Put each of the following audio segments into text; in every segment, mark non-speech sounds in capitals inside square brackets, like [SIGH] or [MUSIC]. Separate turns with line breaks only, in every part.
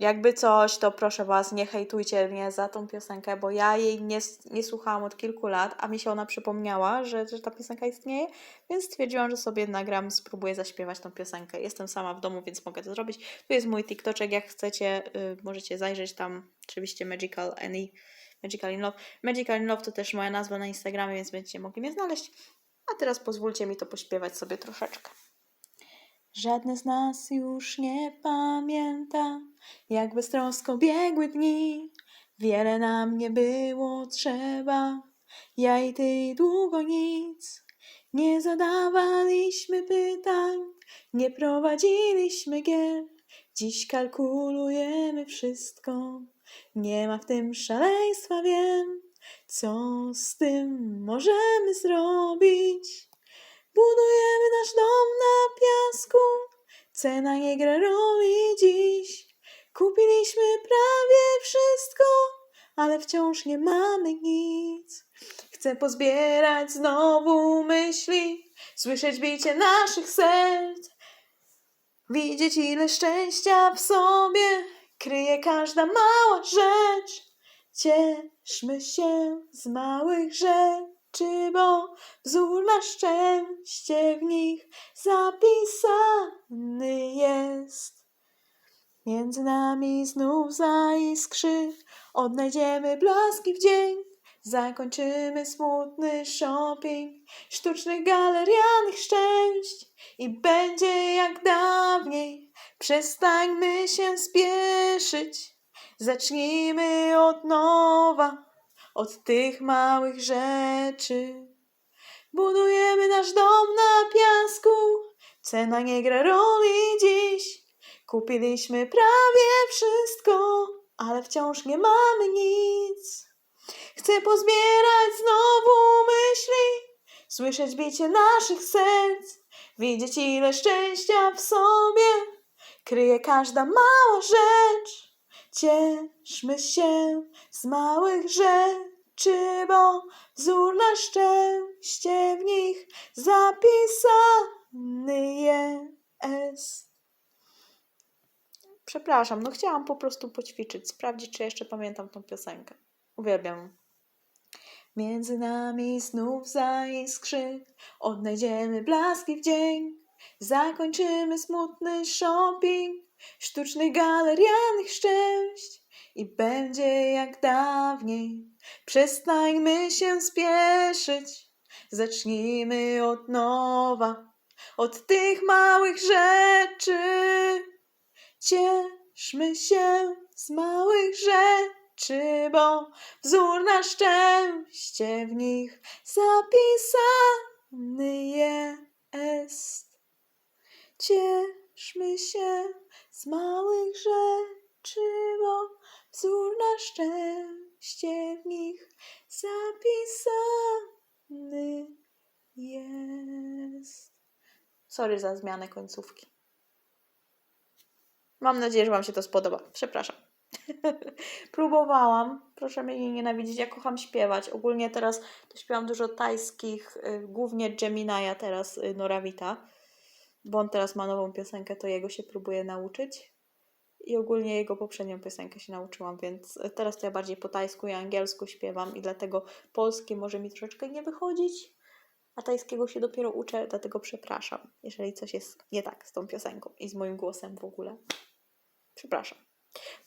Jakby coś, to proszę Was, nie hejtujcie mnie za tą piosenkę, bo ja jej nie, nie słuchałam od kilku lat, a mi się ona przypomniała, że, że ta piosenka istnieje, więc stwierdziłam, że sobie nagram, spróbuję zaśpiewać tą piosenkę. Jestem sama w domu, więc mogę to zrobić. Tu jest mój TikToczek, jak chcecie, y, możecie zajrzeć tam, oczywiście Magical Any, Magical in Love. Magical in Love to też moja nazwa na Instagramie, więc będziecie mogli mnie znaleźć. A teraz pozwólcie mi to pośpiewać sobie troszeczkę. Żadne z nas już nie pamięta, jak beztrosko biegły dni. Wiele nam nie było trzeba, ja i ty długo nic. Nie zadawaliśmy pytań, nie prowadziliśmy gier. Dziś kalkulujemy wszystko, nie ma w tym szaleństwa, wiem. Co z tym możemy zrobić? Budujemy nasz dom na piasku, cena nie gra roli dziś. Kupiliśmy prawie wszystko, ale wciąż nie mamy nic. Chcę pozbierać znowu myśli, słyszeć bicie naszych serc, widzieć ile szczęścia w sobie kryje każda mała rzecz. Cieszmy się z małych rzeczy, bo wzór na szczęście w nich zapisany jest. Między nami znów zaiskrzy, odnajdziemy blaski w dzień, zakończymy smutny shopping sztucznych galerianych szczęść i będzie jak dawniej. Przestańmy się spieszyć, zacznijmy od nowa, od tych małych rzeczy. Budujemy nasz dom na piasku, cena nie gra roli dziś. Kupiliśmy prawie wszystko, ale wciąż nie mamy nic. Chcę pozbierać znowu myśli, słyszeć bicie naszych serc, widzieć ile szczęścia w sobie kryje każda mała rzecz. Cieszmy się z małych rzeczy, bo wzór na szczęście w nich zapisany jest. Przepraszam, no chciałam po prostu poćwiczyć, sprawdzić, czy jeszcze pamiętam tą piosenkę. Uwielbiam. Między nami znów zaiskrzy, odnajdziemy blaski w dzień, zakończymy smutny shopping sztucznych galerianych szczęść i będzie jak dawniej. Przestańmy się spieszyć, zacznijmy od nowa, od tych małych rzeczy. Cieszmy się z małych rzeczy, bo wzór na szczęście w nich zapisany jest. Cieszmy się z małych rzeczy, bo wzór na szczęście w nich zapisany jest. Sorry za zmianę końcówki. Mam nadzieję, że Wam się to spodoba. Przepraszam. [LAUGHS] Próbowałam. Proszę mnie nie nienawidzić. Ja kocham śpiewać. Ogólnie teraz to śpiewam dużo tajskich, y, głównie Gemini'a teraz y, Norawita, bo on teraz ma nową piosenkę, to jego się próbuję nauczyć. I ogólnie jego poprzednią piosenkę się nauczyłam, więc teraz to ja bardziej po tajsku i angielsku śpiewam i dlatego polski może mi troszeczkę nie wychodzić, a tajskiego się dopiero uczę, dlatego przepraszam, jeżeli coś jest nie tak z tą piosenką i z moim głosem w ogóle. Przepraszam.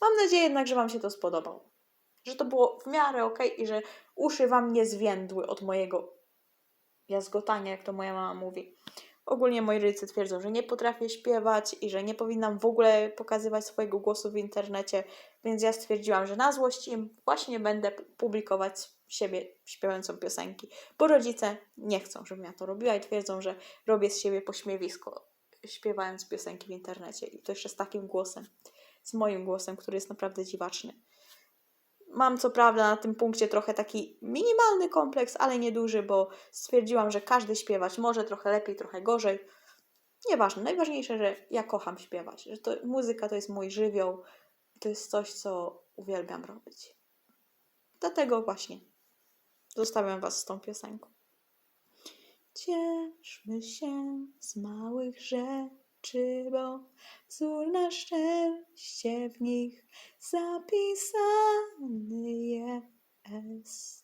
Mam nadzieję jednak, że Wam się to spodobało. Że to było w miarę ok i że uszy Wam nie zwiędły od mojego jazgotania, jak to moja mama mówi. Ogólnie moi rodzice twierdzą, że nie potrafię śpiewać i że nie powinnam w ogóle pokazywać swojego głosu w internecie, więc ja stwierdziłam, że na złość im właśnie będę publikować siebie śpiewającą piosenki, bo rodzice nie chcą, żebym ja to robiła i twierdzą, że robię z siebie pośmiewisko śpiewając piosenki w internecie i to jeszcze z takim głosem, z moim głosem, który jest naprawdę dziwaczny. Mam co prawda na tym punkcie trochę taki minimalny kompleks, ale nieduży, bo stwierdziłam, że każdy śpiewać może trochę lepiej, trochę gorzej. Nieważne, najważniejsze, że ja kocham śpiewać, że to muzyka to jest mój żywioł, to jest coś, co uwielbiam robić. Dlatego właśnie zostawiam Was z tą piosenką. Cieszmy się z małych rzeczy, oczy, bo wzór na szczęście w nich zapisany jest.